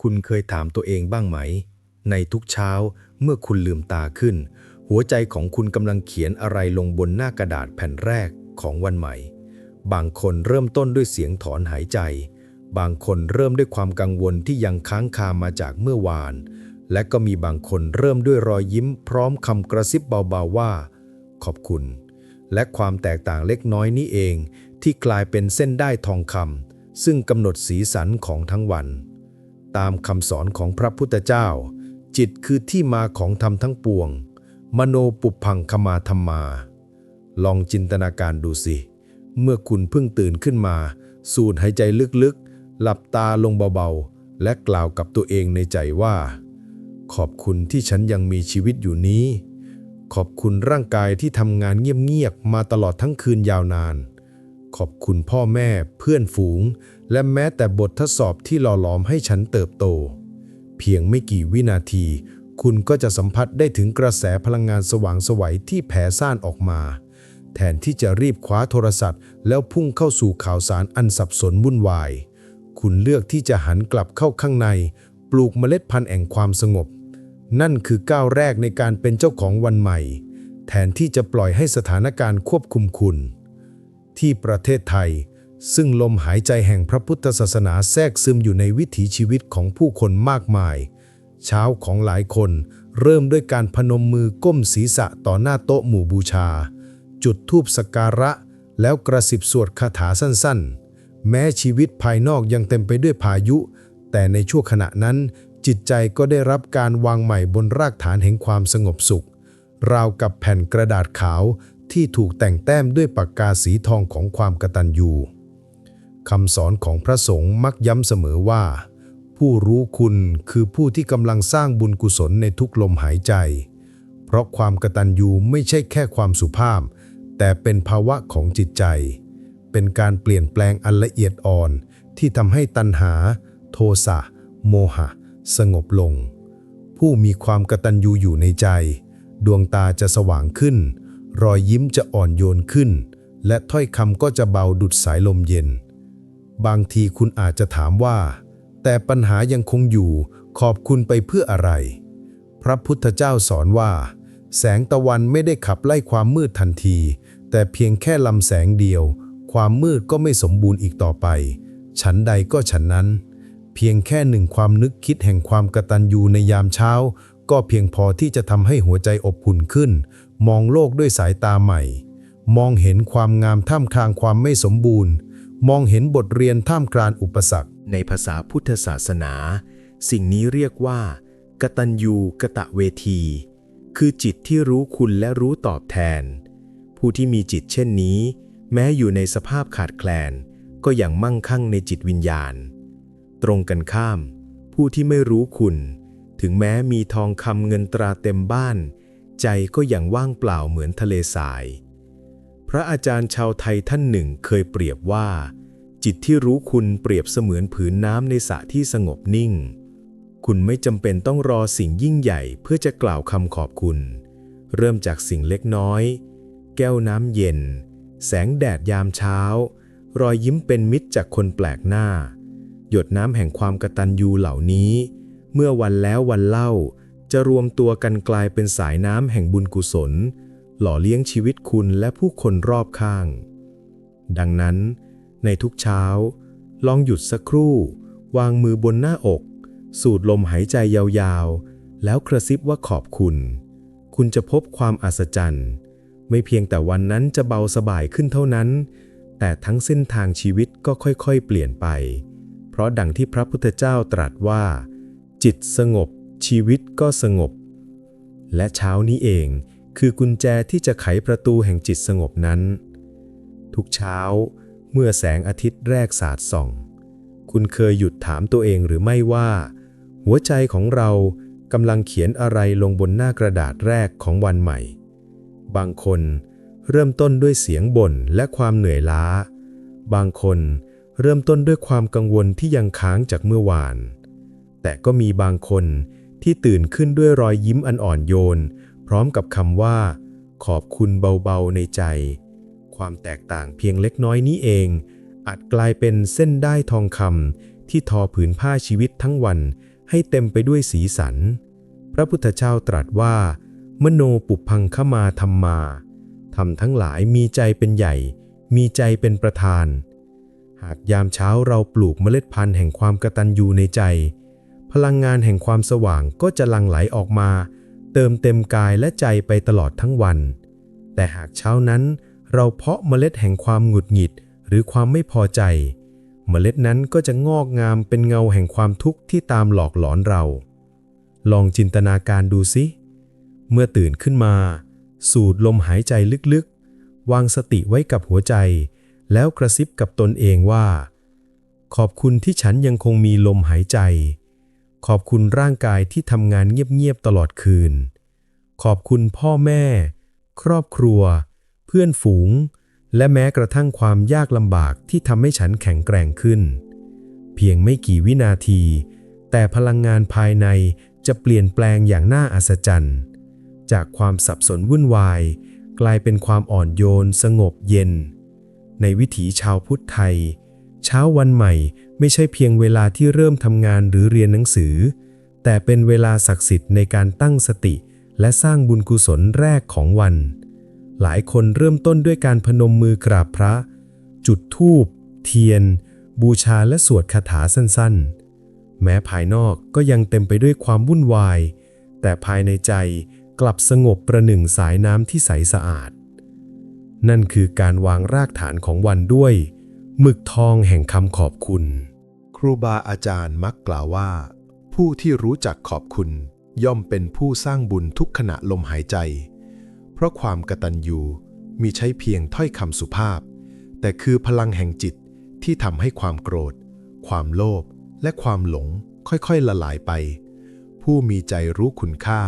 คุณเคยถามตัวเองบ้างไหม ในทุกเช้าเมื่อคุณลืมตาขึ้น หัวใจของคุณกำลังเขียนอะไรลงบนหน้ากระดาษแผ่นแรกของวันใหม่ บางคนเริ่มต้นด้วยเสียงถอนหายใจ บางคนเริ่มด้วยความกังวลที่ยังค้างคามาจากเมื่อวาน และก็มีบางคนเริ่มด้วยรอยยิ้ม พร้อมคำกระซิบเบาๆว่า ขอบคุณ และความแตกต่างเล็กน้อยนี้เอง ที่กลายเป็นเส้นได้ทองคำซึ่งกำหนดสีสันของทั้งวัน ตามคำสอนของพระพุทธเจ้า จิตคือที่มาของธรรมทั้งปวง มโนปุพังคมาธรรมา ลองจินตนาการดูสิ เมื่อคุณเพิ่งตื่นขึ้นมา สูดหายใจลึกๆ หลับตาลงเบาๆ และกล่าวกับตัวเองในใจว่า ขอบคุณที่ฉันยังมีชีวิตอยู่นี้ ขอบคุณร่างกายที่ทำงานเงียบๆมาตลอดทั้งคืนยาวนาน ขอบคุณพ่อแม่ เพื่อนฝูง และแม้แต่บททดสอบที่หล่อหลอมให้ฉันเติบโต เพียงไม่กี่วินาที คุณก็จะสัมผัสได้ถึงกระแสพลังงานสว่างสวัยที่แผ่ซ่านออกมา แทนที่จะรีบคว้าโทรศัพท์ แล้วพุ่งเข้าสู่ข่าวสารอันสับสนวุ่นวาย คุณเลือกที่จะหันกลับเข้าข้างใน ปลูกเมล็ดพันธุ์แห่งความสงบ นั่นคือก้าวแรกในการเป็นเจ้าของวันใหม่ แทนที่จะปล่อยให้สถานการณ์ควบคุมคุณ ที่ประเทศไทย ซึ่งลมหายใจแห่งพระพุทธศาสนาแทรกซึมอยู่ในวิถีชีวิตของผู้คนมากมาย เช้าของหลายคน เริ่มด้วยการพนมมือก้มศีรษะต่อหน้าโต๊ะหมู่บูชา จุดธูปสการะ แล้วกระสิบสวดคาถาสั้นๆ แม้ชีวิตภายนอกยังเต็มไปด้วยพายุ แต่ในช่วงขณะนั้นจิตใจก็ได้รับการวางใหม่บนรากฐานแห่งความสงบสุข ราวกับแผ่นกระดาษขาว ที่ถูกแต่งแต้มด้วยปากกาสีทองของความกตัญญูคำสอนของพระสงฆ์มักย้ำเสมอว่า ผู้รู้คุณคือผู้ที่กำลังสร้างบุญกุศลในทุกลมหายใจ เพราะความกตัญญูไม่ใช่แค่ความสุภาพ แต่เป็นภาวะของจิตใจ เป็นการเปลี่ยนแปลงอันละเอียดอ่อน ที่ทำให้ตัณหา โทสะ โมหะ สงบลง ผู้มีความกตัญญูอยู่ในใจ ดวงตาจะสว่างขึ้น รอยยิ้มจะอ่อนโยนขึ้น และถ้อยคำก็จะเบาดุดสายลมเย็น บางทีคุณอาจจะถามว่า แต่ปัญหายังคงอยู่ขอบคุณไปเพื่ออะไร พระพุทธเจ้าสอนว่า แสงตะวันไม่ได้ขับไล่ความมืดทันที แต่เพียงแค่ลำแสงเดียว ความมืดก็ไม่สมบูรณ์อีกต่อไป ฉันใดก็ฉันนั้น เพียงแค่หนึ่งความนึกคิดแห่งความกระตัญญูในยามเช้า ก็เพียงพอที่จะทำให้หัวใจอบอุ่นขึ้น มองโลกด้วยสายตาใหม่ มองเห็นความงามท่ามกลางความไม่สมบูรณ์ มองเห็นบทเรียนท่ามกลางอุปสรรค ในภาษาพุทธศาสนา สิ่งนี้เรียกว่า กตัญญูกะตะเวที คือจิตที่รู้คุณและรู้ตอบแทน ผู้ที่มีจิตเช่นนี้ แม้อยู่ในสภาพขาดแคลน ก็ยังมั่งคั่งในจิตวิญญาณ ตรงกันข้าม ผู้ที่ไม่รู้คุณ ถึงแม้มีทองคำเงินตราเต็มบ้าน ใจก็ยังว่างเปล่าเหมือนทะเลทราย พระอาจารย์ชาวไทยท่านหนึ่งเคยเปรียบว่า จิตที่รู้คุณเปรียบเสมือนผืนน้ำในสระที่สงบนิ่ง คุณไม่จำเป็นต้องรอสิ่งยิ่งใหญ่เพื่อจะกล่าวคำขอบคุณ เริ่มจากสิ่งเล็กน้อย แก้วน้ำเย็น แสงแดดยามเช้า รอยยิ้มเป็นมิตรจากคนแปลกหน้า หยดน้ำแห่งความกระตัญญูเหล่านี้ เมื่อวันแล้ววันเล่า จะรวมตัวกันกลายเป็นสายน้ำแห่งบุญกุศล หล่อเลี้ยงชีวิตคุณและผู้คนรอบข้าง ดังนั้น ในทุกเช้า ลองหยุดสักครู่ วางมือบนหน้าอก สูดลมหายใจยาวๆ แล้วกระซิบว่าขอบคุณ คุณจะพบความอัศจรรย์ ไม่เพียงแต่วันนั้นจะเบาสบายขึ้นเท่านั้น แต่ทั้งเส้นทางชีวิตก็ค่อยๆ เปลี่ยนไป เพราะดังที่พระพุทธเจ้าตรัสว่า จิตสงบ ชีวิตก็สงบ และเช้านี้เองคือกุญแจที่จะไขประตูแห่งจิตสงบนั้น ทุกเช้าเมื่อแสงอาทิตย์แรกสาดส่อง คุณเคยหยุดถามตัวเองหรือไม่ว่า หัวใจของเรากำลังเขียนอะไรลงบนหน้ากระดาษแรกของวันใหม่ บางคนเริ่มต้นด้วยเสียงบ่นและความเหนื่อยล้า บางคนเริ่มต้นด้วยความกังวลที่ยังค้างจากเมื่อวาน แต่ก็มีบางคน ที่ตื่นขึ้นด้วยรอยยิ้มอันอ่อนโยน พร้อมกับคำว่า ขอบคุณเบาๆในใจ ความแตกต่างเพียงเล็กน้อยนี้เอง อาจกลายเป็นเส้นได้ทองคำที่ทอผืนผ้าชีวิตทั้งวัน ให้เต็มไปด้วยสีสัน พระพุทธเจ้าตรัสว่า มโนปุพังขมาธรรมาทำทั้งหลายมีใจเป็นใหญ่ มีใจเป็นประธาน หากยามเช้าเราปลูกเมล็ดพันธุ์แห่งความกตัญญูในใจ พลังงานแห่งความสว่างก็จะลังไหลออกมา เติมเต็มกายและใจไปตลอดทั้งวัน แต่หากเช้านั้น เราเพาะเมล็ดแห่งความหงุดหงิดหรือความไม่พอใจ เมล็ดนั้นก็จะงอกงามเป็นเงาแห่งความทุกข์ที่ตามหลอกหลอนเรา ลองจินตนาการดูสิ เมื่อตื่นขึ้นมา สูดลมหายใจลึกๆ วางสติไว้กับหัวใจ แล้วกระซิบกับตนเองว่า ขอบคุณที่ฉันยังคงมีลมหายใจ ขอบคุณร่างกายที่ทำงานเงียบๆตลอดคืน ขอบคุณพ่อแม่ ครอบครัว เพื่อนฝูง และแม้กระทั่งความยากลำบากที่ทำให้ฉันแข็งแกร่งขึ้น เพียงไม่กี่วินาที แต่พลังงานภายในจะเปลี่ยนแปลงอย่างน่าอัศจรรย์ จากความสับสนวุ่นวาย กลายเป็นความอ่อนโยน สงบเย็น ในวิถีชาวพุทธไทย เช้าวันใหม่ ไม่ใช่เพียงเวลาที่เริ่มทำงานหรือเรียนหนังสือ แต่เป็นเวลาศักดิ์สิทธิ์ในการตั้งสติ และสร้างบุญกุศลแรกของวัน หลายคนเริ่มต้นด้วยการพนมมือกราบพระ จุดธูป เทียน บูชาและสวดคาถาสั้นๆ แม้ภายนอกก็ยังเต็มไปด้วยความวุ่นวาย แต่ภายในใจกลับสงบประหนึ่งสายน้ำที่ใสสะอาด นั่นคือการวางรากฐานของวันด้วย หมึกทองแห่งคำขอบคุณ ครูบาอาจารย์มักกล่าวว่า ผู้ที่รู้จักขอบคุณ ย่อมเป็นผู้สร้างบุญทุกขณะลมหายใจ เพราะความกตัญญูมีใช้เพียงถ้อยคำสุภาพ แต่คือพลังแห่งจิตที่ทำให้ความโกรธ ความโลภและความหลงค่อยๆละลายไป ผู้มีใจรู้คุณค่า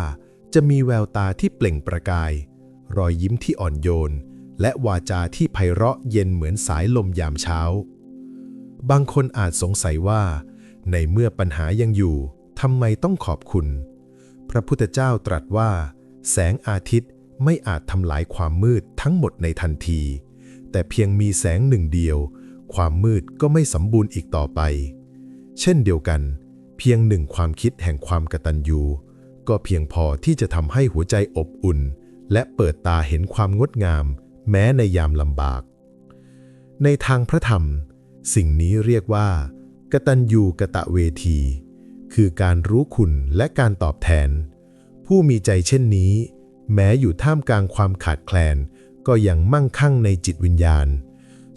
จะมีแววตาที่เปล่งประกาย รอยยิ้มที่อ่อนโยน และวาจาที่ไพเราะเย็นเหมือนสายลมยามเช้า บางคนอาจสงสัยว่า ในเมื่อปัญหายังอยู่ทำไมต้องขอบคุณ พระพุทธเจ้าตรัสว่า แสงอาทิตย์ไม่อาจทำลายความมืดทั้งหมดในทันที แต่เพียงมีแสงหนึ่งเดียว ความมืดก็ไม่สมบูรณ์อีกต่อไป เช่นเดียวกัน เพียงหนึ่งความคิดแห่งความกตัญญูก็เพียงพอที่จะทำให้หัวใจอบอุ่น และเปิดตาเห็นความงดงาม แม้ในยามลำบาก ในทางพระธรรม สิ่งนี้เรียกว่ากตัญญูกะตะเวที คือการรู้คุณและการตอบแทน ผู้มีใจเช่นนี้ แม้อยู่ท่ามกลางความขาดแคลน ก็ยังมั่งคั่งในจิตวิญญาณ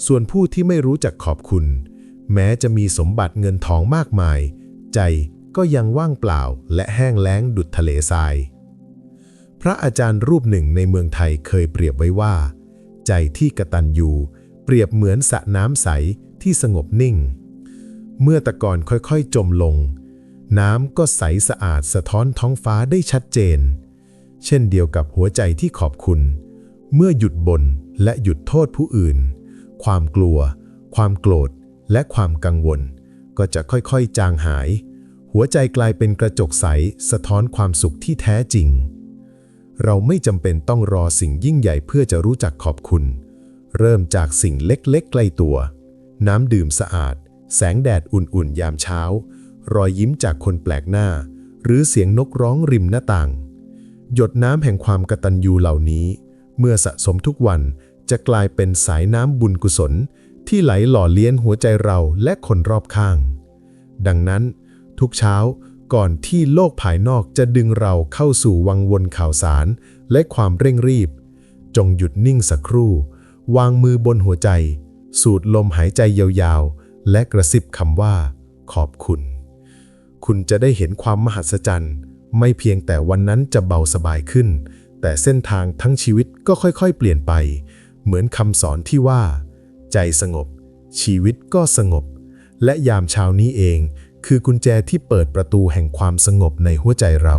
ส่วนผู้ที่ไม่รู้จักขอบคุณ แม้จะมีสมบัติเงินทองมากมาย ใจก็ยังว่างเปล่าและแห้งแล้งดุจทะเลทราย พระอาจารย์รูปหนึ่งในเมืองไทยเคยเปรียบไว้ว่า ใจที่กระตัญญูเปรียบเหมือนสระน้ำใสที่สงบนิ่ง เมื่อตะกอนค่อยๆ จมลง น้ำก็ใสสะอาดสะท้อนท้องฟ้าได้ชัดเจน เช่นเดียวกับหัวใจที่ขอบคุณ เมื่อหยุดบ่นและหยุดโทษผู้อื่น ความกลัว ความโกรธ และความกังวล ก็จะค่อยๆ จางหาย หัวใจกลายเป็นกระจกใสสะท้อนความสุขที่แท้จริง เราไม่จำเป็นต้องรอสิ่งยิ่งใหญ่เพื่อจะรู้จักขอบคุณ เริ่มจากสิ่งเล็กๆ ใกล้ตัว น้ำดื่มสะอาด แสงแดดอุ่นๆ ยามเช้า รอยยิ้มจากคนแปลกหน้า หรือเสียงนกร้องริมหน้าต่าง หยดน้ำแห่งความกตัญญูเหล่านี้ เมื่อสะสมทุกวันจะกลายเป็นสายน้ำบุญกุศล ที่ไหลหล่อเลี้ยงหัวใจเราและคนรอบข้าง ดังนั้น ทุกเช้า ก่อนที่โลกภายนอกจะดึงเราเข้าสู่วังวนข่าวสารและความเร่งรีบ จงหยุดนิ่งสักครู่ วางมือบนหัวใจ สูดลมหายใจยาวๆ และกระซิบคำว่า ขอบคุณ คุณจะได้เห็นความมหัศจรรย์ ไม่เพียงแต่วันนั้นจะเบาสบายขึ้น แต่เส้นทางทั้งชีวิตก็ค่อยๆ เปลี่ยนไป เหมือนคำสอนที่ว่า ใจสงบ ชีวิตก็สงบ และยามเช้านี้เอง คือกุญแจที่เปิดประตูแห่งความสงบในหัวใจเรา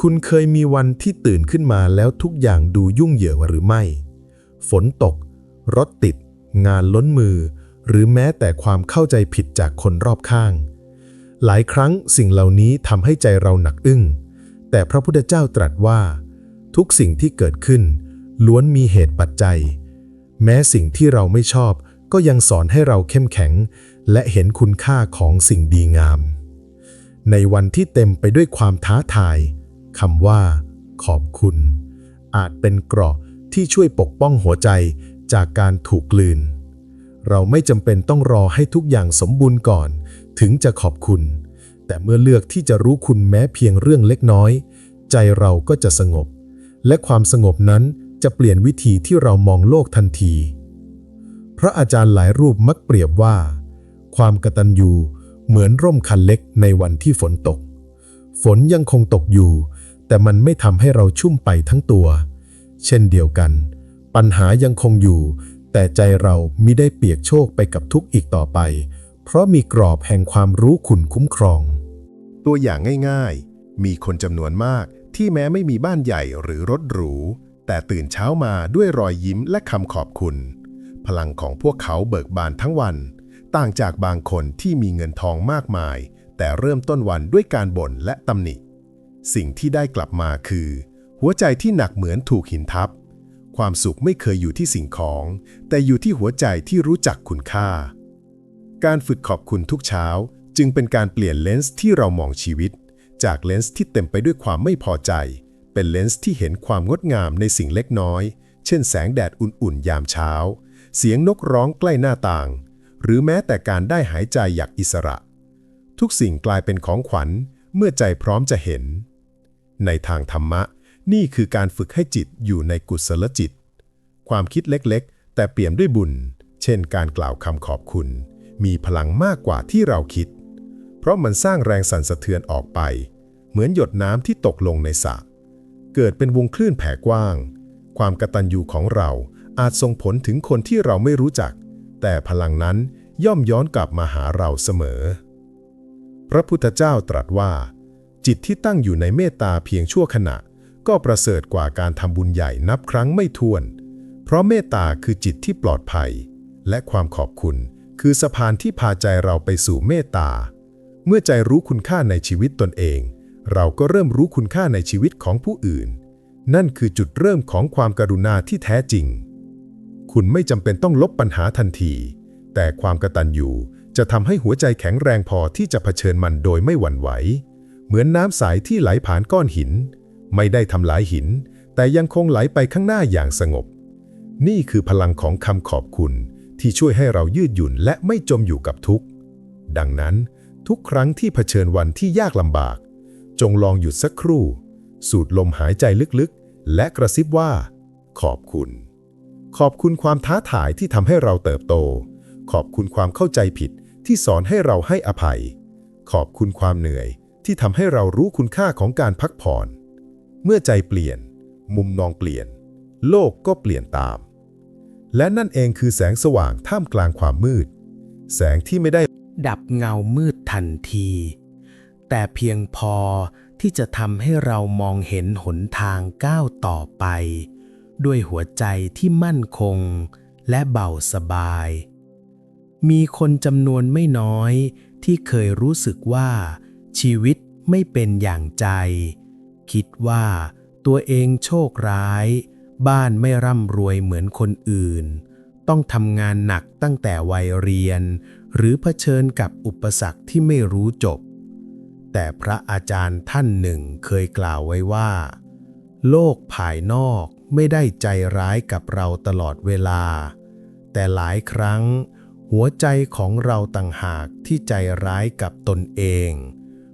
คุณเคยมีวันที่ตื่นขึ้นมาแล้วทุกอย่างดูยุ่งเหยิงหรือไม่ ฝนตก รถติด งานล้นมือ หรือแม้แต่ความเข้าใจผิดจากคนรอบข้าง หลายครั้งสิ่งเหล่านี้ทำให้ใจเราหนักอึ้ง แต่พระพุทธเจ้าตรัสว่า ทุกสิ่งที่เกิดขึ้น ล้วนมีเหตุปัจจัย แม้สิ่งที่เราไม่ชอบก็ยังสอนให้เราเข้มแข็ง และเห็นคุณค่าของสิ่งดีงาม ในวันที่เต็มไปด้วยความท้าทายคำว่า ขอบคุณ อาจเป็นเกราะที่ช่วยปกป้องหัวใจจากการถูกกลืน เราไม่จำเป็นต้องรอให้ทุกอย่างสมบูรณ์ก่อน ถึงจะขอบคุณ แต่เมื่อเลือกที่จะรู้คุณแม้เพียงเรื่องเล็กน้อย ใจเราก็จะสงบ และความสงบนั้นจะเปลี่ยนวิธีที่เรามองโลกทันที พระอาจารย์หลายรูปมักเปรียบว่า ความกระตัญญูเหมือนร่มคันเล็กในวันที่ฝนตก ฝนยังคงตกอยู่ แต่มันไม่ทำให้เราชุ่มไปทั้งตัว เช่นเดียวกัน ปัญหายังคงอยู่ แต่ใจเรามิได้เปียกโชคไปกับทุกข์อีกต่อไป เพราะมีกรอบแห่งความรู้ขุนคุ้มครอง ตัวอย่างง่ายๆ มีคนจำนวนมากที่แม้ไม่มีบ้านใหญ่หรือรถหรู แต่ตื่นเช้ามาด้วยรอยยิ้มและคำขอบคุณ พลังของพวกเขาเบิกบานทั้งวัน ต่างจากบางคนที่มีเงินทองมากมาย แต่เริ่มต้นวันด้วยการบ่นและตำหนิ สิ่งที่ได้กลับมาคือ หัวใจที่หนักเหมือนถูกหินทับ ความสุขไม่เคยอยู่ที่สิ่งของ แต่อยู่ที่หัวใจที่รู้จักคุณค่า การฝึกขอบคุณทุกเช้า จึงเป็นการเปลี่ยนเลนส์ที่เรามองชีวิต จากเลนส์ที่เต็มไปด้วยความไม่พอใจ เป็นเลนส์ที่เห็นความงดงามในสิ่งเล็กน้อย เช่นแสงแดดอุ่นๆ ยามเช้า เสียงนกร้องใกล้หน้าต่าง หรือแม้แต่การได้หายใจอย่างอิสระ ทุกสิ่งกลายเป็นของขวัญเมื่อใจพร้อมจะเห็น ในทางธรรมะ นี่คือการฝึกให้จิตอยู่ในกุศลจิต ความคิดเล็กๆ แต่เปี่ยมด้วยบุญ เช่นการกล่าวคำขอบคุณ มีพลังมากกว่าที่เราคิด เพราะมันสร้างแรงสั่นสะเทือนออกไป เหมือนหยดน้ำที่ตกลงในสระเกิดเป็นวงคลื่นแผ่กว้าง ความกระตัญญูของเราอาจส่งผลถึงคนที่เราไม่รู้จัก แต่พลังนั้นย่อมย้อนกลับมาหาเราเสมอ พระพุทธเจ้าตรัสว่า จิตที่ตั้งอยู่ในเมตตาเพียงชั่วขณะ ก็ประเสริฐกว่าการทำบุญใหญ่นับครั้งไม่ถ้วน เพราะเมตตาคือจิตที่ปลอดภัย และความขอบคุณคือสะพานที่พาใจเราไปสู่เมตตา เมื่อใจรู้คุณค่าในชีวิตตนเอง เราก็เริ่มรู้คุณค่าในชีวิตของผู้อื่น นั่นคือจุดเริ่มของความกรุณาที่แท้จริง คุณไม่จำเป็นต้องลบปัญหาทันที แต่ความกระตัญญูจะทำให้หัวใจแข็งแรงพอที่จะเผชิญมันโดยไม่หวั่นไหว เหมือนน้ำใสที่ไหลผ่านก้อนหิน ไม่ได้ทำลายหิน แต่ยังคงไหลไปข้างหน้าอย่างสงบ นี่คือพลังของคำขอบคุณที่ช่วยให้เรายืดหยุ่นและไม่จมอยู่กับทุกข์ ดังนั้น ทุกครั้งที่เผชิญวันที่ยากลำบาก จงลองหยุดสักครู่ สูดลมหายใจลึกๆ และกระซิบว่า ขอบคุณ ขอบคุณความท้าทายที่ทำให้เราเติบโต ขอบคุณความเข้าใจผิดที่สอนให้เราให้อภัย ขอบคุณความเหนื่อยที่ทำให้เรารู้คุณค่าของการพักผ่อน เมื่อใจเปลี่ยน มุมมองเปลี่ยน โลกก็เปลี่ยนตาม และนั่นเองคือแสงสว่างท่ามกลางความมืด แสงที่ไม่ได้ดับเงามืดทันที แต่เพียงพอที่จะทำให้เรามองเห็นหนทางก้าวต่อไป ด้วยหัวใจที่มั่นคงและเบาสบาย มีคนจำนวนไม่น้อยที่เคยรู้สึกว่า ชีวิตไม่เป็นอย่างใจ คิดว่าตัวเองโชคร้าย บ้านไม่ร่ำรวยเหมือนคนอื่น ต้องทำงานหนักตั้งแต่วัยเรียน หรือเผชิญกับอุปสรรคที่ไม่รู้จบ แต่พระอาจารย์ท่านหนึ่งเคยกล่าวไว้ว่า โลกภายนอกไม่ได้ใจร้ายกับเราตลอดเวลา แต่หลายครั้ง หัวใจของเราต่างหากที่ใจร้ายกับตนเอง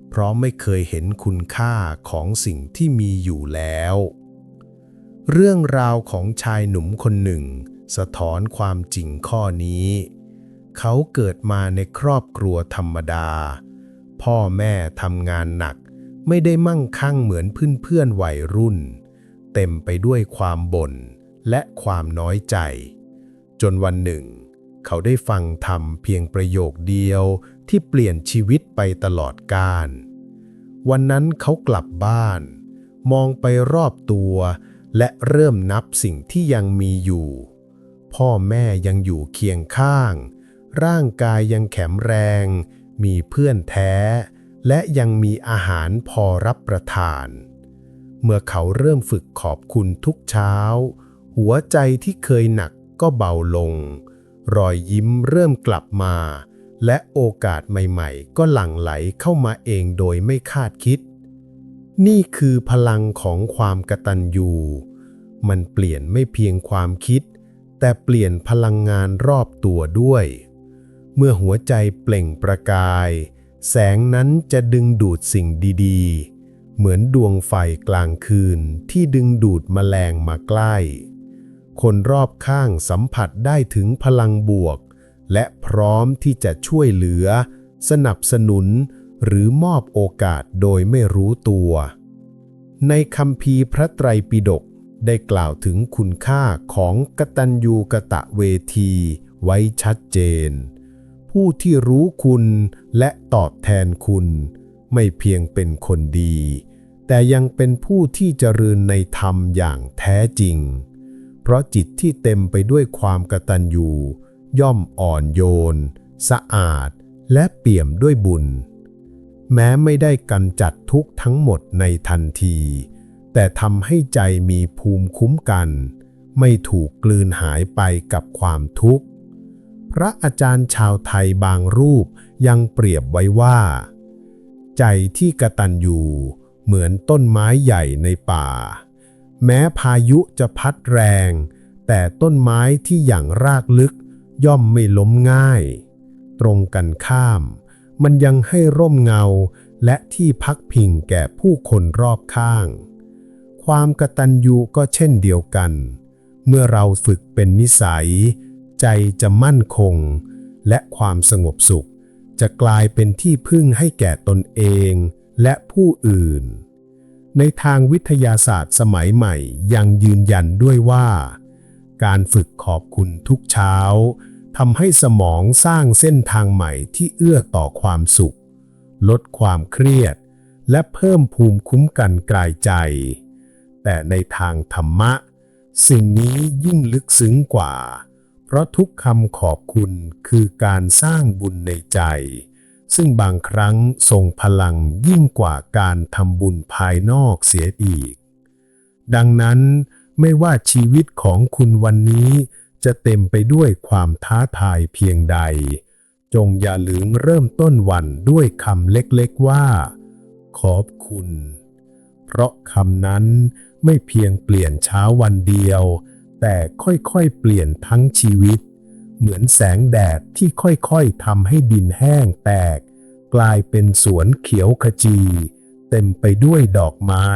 เพราะไม่เคยเห็นคุณค่าของสิ่งที่มีอยู่แล้ว เรื่องราวของชายหนุ่มคนหนึ่ง สะท้อนความจริงข้อนี้ เขาเกิดมาในครอบครัวธรรมดา พ่อแม่ทำงานหนัก ไม่ได้มั่งคั่งเหมือนเพื่อนๆวัยรุ่น เต็มไปด้วยความบ่นและความน้อยใจ จนวันหนึ่ง เขาได้ฟังธรรมเพียงประโยคเดียวที่เปลี่ยนชีวิตไปตลอดกาลวันนั้นเขากลับบ้าน มองไปรอบตัว และเริ่มนับสิ่งที่ยังมีอยู่ พ่อแม่ยังอยู่เคียงข้าง ร่างกายยังแข็งแรง มีเพื่อนแท้ และยังมีอาหารพอรับประทาน เมื่อเขาเริ่มฝึกขอบคุณทุกเช้า หัวใจที่เคยหนักก็เบาลง รอยยิ้มเริ่มกลับมา และโอกาสใหม่ๆ ก็หลั่งไหลเข้ามาเองโดยไม่คาดคิด นี่คือพลังของความกตัญญูมันเปลี่ยนไม่เพียงความคิด แต่เปลี่ยนพลังงานรอบตัวด้วย เมื่อหัวใจเปล่งประกาย แสงนั้นจะดึงดูดสิ่งดีๆ เหมือนดวงไฟกลางคืนที่ดึงดูดแมลงมาใกล้ คนรอบข้างสัมผัสได้ถึงพลังบวก และพร้อมที่จะช่วยเหลือ สนับสนุน หรือมอบโอกาสโดยไม่รู้ตัว ในคำพีพระไตรปิฎกได้กล่าวถึงคุณค่าของกตัญญูกะตะเวทีไว้ชัดเจน ผู้ที่รู้คุณและตอบแทนคุณ ไม่เพียงเป็นคนดี แต่ยังเป็นผู้ที่เจริญในธรรมอย่างแท้จริง เพราะจิตที่เต็มไปด้วยความกตัญญูย่อมอ่อนโยน สะอาด และเปี่ยมด้วยบุญ แม้ไม่ได้กำจัดทุกทั้งหมดในทันที แต่ทำให้ใจมีภูมิคุ้มกัน ไม่ถูกกลืนหายไปกับความทุกข์ พระอาจารย์ชาวไทยบางรูปยังเปรียบไว้ว่า ใจที่กตัญญูเหมือนต้นไม้ใหญ่ในป่า แม้พายุจะพัดแรง แต่ต้นไม้ที่อย่างรากลึกย่อมไม่ล้มง่าย ตรงกันข้าม มันยังให้ร่มเงาและที่พักพิงแก่ผู้คนรอบข้าง ความกตัญญูก็เช่นเดียวกัน เมื่อเราฝึกเป็นนิสัย ใจจะมั่นคง และความสงบสุข จะกลายเป็นที่พึ่งให้แก่ตนเองและผู้อื่น ในทางวิทยาศาสตร์สมัยใหม่ยังยืนยันด้วยว่า การฝึกขอบคุณทุกเช้าทำให้สมองสร้างเส้นทางใหม่ที่เอื้อต่อความสุข ลดความเครียด และเพิ่มภูมิคุ้มกันกายใจ แต่ในทางธรรมะ สิ่งนี้ยิ่งลึกซึ้งกว่า เพราะทุกคำขอบคุณคือการสร้างบุญในใจ ซึ่งบางครั้งทรงพลังยิ่งกว่าการทำบุญภายนอกเสียอีก ดังนั้นไม่ว่าชีวิตของคุณวันนี้จะเต็มไปด้วยความท้าทายเพียงใด จงอย่าลืมเริ่มต้นวันด้วยคำเล็กๆว่า ขอบคุณ เพราะคำนั้นไม่เพียงเปลี่ยนเช้าวันเดียว แต่ค่อยๆเปลี่ยนทั้งชีวิต เหมือนแสงแดดที่ค่อยๆทำให้ดินแห้งแตก กลายเป็นสวนเขียวขจี เต็มไปด้วยดอกไม้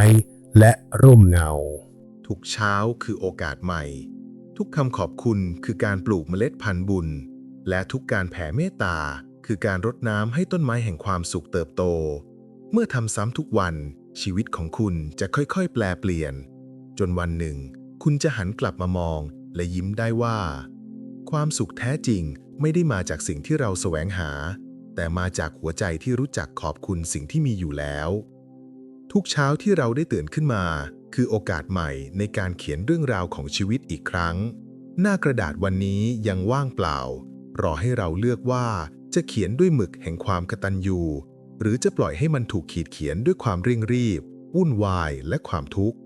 และร่มเงา ทุกเช้าคือโอกาสใหม่ ทุกคำขอบคุณคือการปลูกเมล็ดพันธุ์บุญ และทุกการแผ่เมตตาคือการรดน้ำให้ต้นไม้แห่งความสุขเติบโต เมื่อทำซ้ำทุกวันชีวิตของคุณจะค่อยๆ แปลเปลี่ยน จนวันหนึ่ง คุณจะหันกลับมามองและยิ้มได้ว่า ความสุขแท้จริงไม่ได้มาจากสิ่งที่เราแสวงหา แต่มาจากหัวใจที่รู้จักขอบคุณสิ่งที่มีอยู่แล้ว ทุกเช้าที่เราได้ตื่นขึ้นมา คือโอกาสใหม่ในการเขียนเรื่องราวของชีวิตอีกครั้ง หน้ากระดาษวันนี้ยังว่างเปล่า รอให้เราเลือกว่าจะเขียนด้วยหมึกแห่งความกตัญญูหรือจะปล่อยให้มันถูกขีดเขียนด้วยความเร่งรีบวุ่นวายและความทุกข์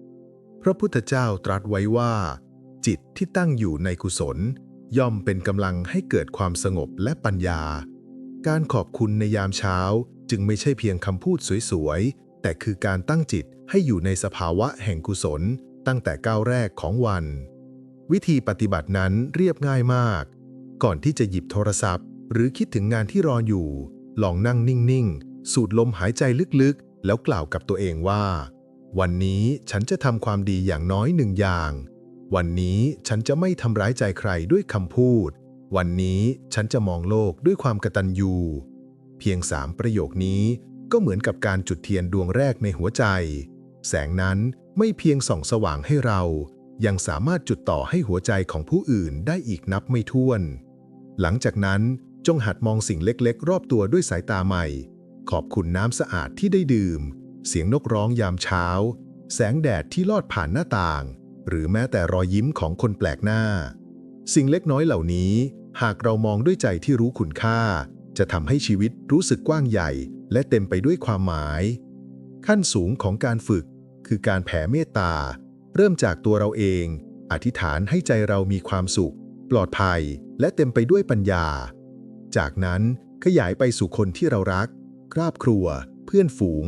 พระพุทธเจ้าตรัสไว้ว่า จิตที่ตั้งอยู่ในกุศล ย่อมเป็นกำลังให้เกิดความสงบและปัญญา การขอบคุณในยามเช้าจึงไม่ใช่เพียงคำพูดสวยๆ แต่คือการตั้งจิตให้อยู่ในสภาวะแห่งกุศล ตั้งแต่ก้าวแรกของวัน วิธีปฏิบัตินั้นเรียบง่ายมาก ก่อนที่จะหยิบโทรศัพท์ หรือคิดถึงงานที่รออยู่ ลองนั่งนิ่งๆ สูดลมหายใจลึกๆ แล้วกล่าวกับตัวเองว่า วันนี้ฉันจะทำความดีอย่างน้อยหนึ่งอย่าง วันนี้ฉันจะไม่ทำร้ายใจใครด้วยคำพูด วันนี้ฉันจะมองโลกด้วยความกตัญญูเพียงสามประโยคนี้ก็เหมือนกับการจุดเทียนดวงแรกในหัวใจ แสงนั้นไม่เพียงส่องสว่างให้เรา ยังสามารถจุดต่อให้หัวใจของผู้อื่นได้อีกนับไม่ถ้วน หลังจากนั้นจงหัดมองสิ่งเล็กๆ รอบตัวด้วยสายตาใหม่ ขอบคุณน้ำสะอาดที่ได้ดื่ม เสียงนกร้องยามเช้า แสงแดดที่ลอดผ่านหน้าต่าง หรือแม้แต่รอยยิ้มของคนแปลกหน้า สิ่งเล็กน้อยเหล่านี้ หากเรามองด้วยใจที่รู้คุณค่า จะทำให้ชีวิตรู้สึกกว้างใหญ่ และเต็มไปด้วยความหมาย ขั้นสูงของการฝึก คือการแผ่เมตตา เริ่มจากตัวเราเอง อธิษฐานให้ใจเรามีความสุข ปลอดภัย และเต็มไปด้วยปัญญา จากนั้นขยายไปสู่คนที่เรารัก ครอบครัว เพื่อนฝูง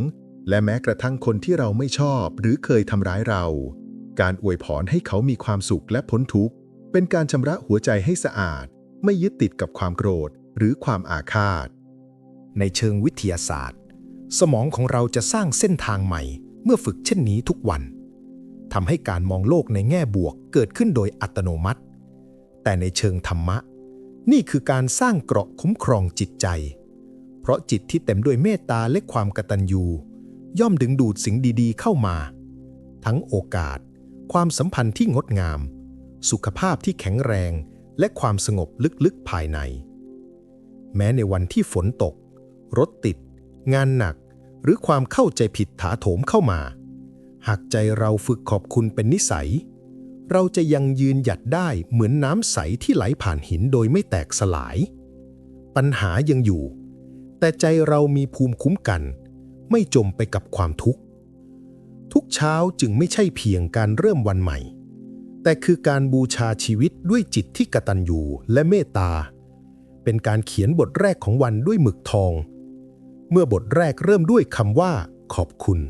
และแม้กระทั่งคนที่เราไม่ชอบหรือเคยทำร้ายเรา การอวยพรให้เขามีความสุขและพ้นทุกข์ เป็นการชำระหัวใจให้สะอาด ไม่ยึดติดกับความโกรธหรือความอาฆาต ในเชิงวิทยาศาสตร์ สมองของเราจะสร้างเส้นทางใหม่ เมื่อฝึกเช่นนี้ทุกวันทำให้การมองโลกในแง่บวกเกิดขึ้นโดยอัตโนมัติ แต่ในเชิงธรรมะ นี่คือการสร้างเกราะคุ้มครองจิตใจ เพราะจิตที่เต็มด้วยเมตตาและความกตัญญู ย่อมดึงดูดสิ่งดีๆเข้ามา ทั้งโอกาส ความสัมพันธ์ที่งดงาม สุขภาพที่แข็งแรง และความสงบลึกๆภายใน แม้ในวันที่ฝนตก รถติด งานหนัก หรือความเข้าใจผิดถาโถมเข้ามา หากใจเราฝึกขอบคุณเป็นนิสัย เราจะยังยืนหยัดได้เหมือนน้ำใสที่ไหลผ่านหินโดยไม่แตกสลาย ปัญหายังอยู่ แต่ใจเรามีภูมิคุ้มกัน ไม่จมไปกับความทุกข์ ทุกเช้าจึงไม่ใช่เพียงการเริ่มวันใหม่ แต่คือการบูชาชีวิตด้วยจิตที่กตัญญูและเมตตา เป็นการเขียนบทแรกของวันด้วยหมึกทอง เมื่อบทแรกเริ่มด้วยคำว่า ขอบคุณ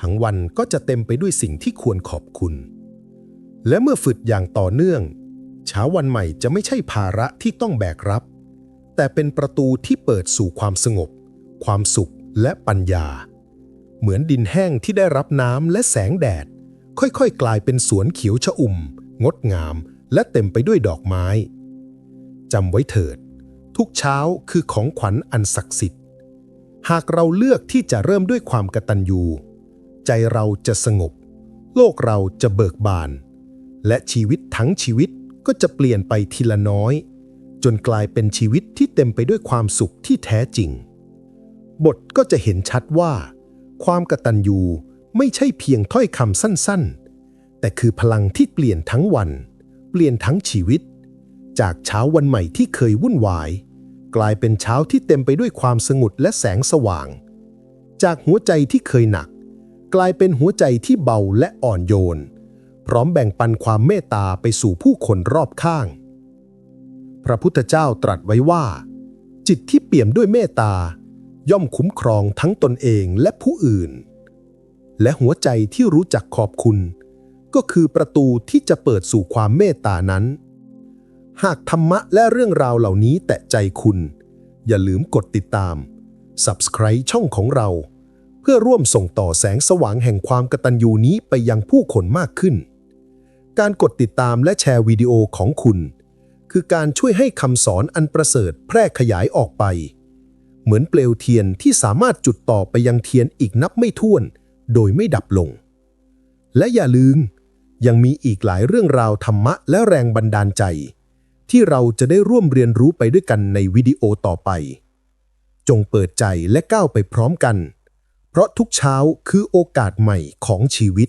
ทั้งวันก็จะเต็มไปด้วยสิ่งที่ควรขอบคุณ และเมื่อฝึกอย่างต่อเนื่อง เช้าวันใหม่จะไม่ใช่ภาระที่ต้องแบกรับ แต่เป็นประตูที่เปิดสู่ความสงบ ความสุข และปัญญา เหมือนดินแห้งที่ได้รับน้ำและแสงแดด ค่อยๆ กลายเป็นสวนเขียวชอุ่ม งดงาม และเต็มไปด้วยดอกไม้จำไว้เถิด ทุกเช้าคือของขวัญอันศักดิ์สิทธิ์ หากเราเลือกที่จะเริ่มด้วยความกตัญญู ใจเราจะสงบ โลกเราจะเบิกบาน และชีวิตทั้งชีวิตก็จะเปลี่ยนไปทีละน้อย จนกลายเป็นชีวิตที่เต็มไปด้วยความสุขที่แท้จริง บทก็จะเห็นชัดว่า ความกตัญญูไม่ใช่เพียงถ้อยคำสั้นๆ แต่คือพลังที่เปลี่ยนทั้งวัน เปลี่ยนทั้งชีวิต จากเช้าวันใหม่ที่เคยวุ่นวาย กลายเป็นเช้าที่เต็มไปด้วยความสงบและแสงสว่าง จากหัวใจที่เคยหนัก กลายเป็นหัวใจที่เบาและอ่อนโยน พร้อมแบ่งปันความเมตตาไปสู่ผู้คนรอบข้าง พระพุทธเจ้าตรัสไว้ว่า จิตที่เปี่ยมด้วยเมตตา ย่อมคุ้มครองทั้งตนเองและผู้อื่น และหัวใจที่รู้จักขอบคุณ ก็คือประตูที่จะเปิดสู่ความเมตตานั้น หากธรรมะและเรื่องราวเหล่านี้แตะใจคุณ อย่าลืมกดติดตาม Subscribe ช่องของเรา เพื่อร่วมส่งต่อแสงสว่างแห่งความกตัญญูนี้ไปยังผู้คนมากขึ้น การกดติดตามและแชร์วิดีโอของคุณ คือการช่วยให้คำสอนอันประเสริฐแพร่ขยายออกไป เหมือนเปลวเทียนที่สามารถจุดต่อไปยังเทียนอีกนับไม่ถ้วน โดยไม่ดับลง และอย่าลืม ยังมีอีกหลายเรื่องราวธรรมะและแรงบันดาลใจ ที่เราจะได้ร่วมเรียนรู้ไปด้วยกันในวิดีโอต่อไป จงเปิดใจและก้าวไปพร้อมกัน เพราะทุกเช้าคือโอกาสใหม่ของชีวิต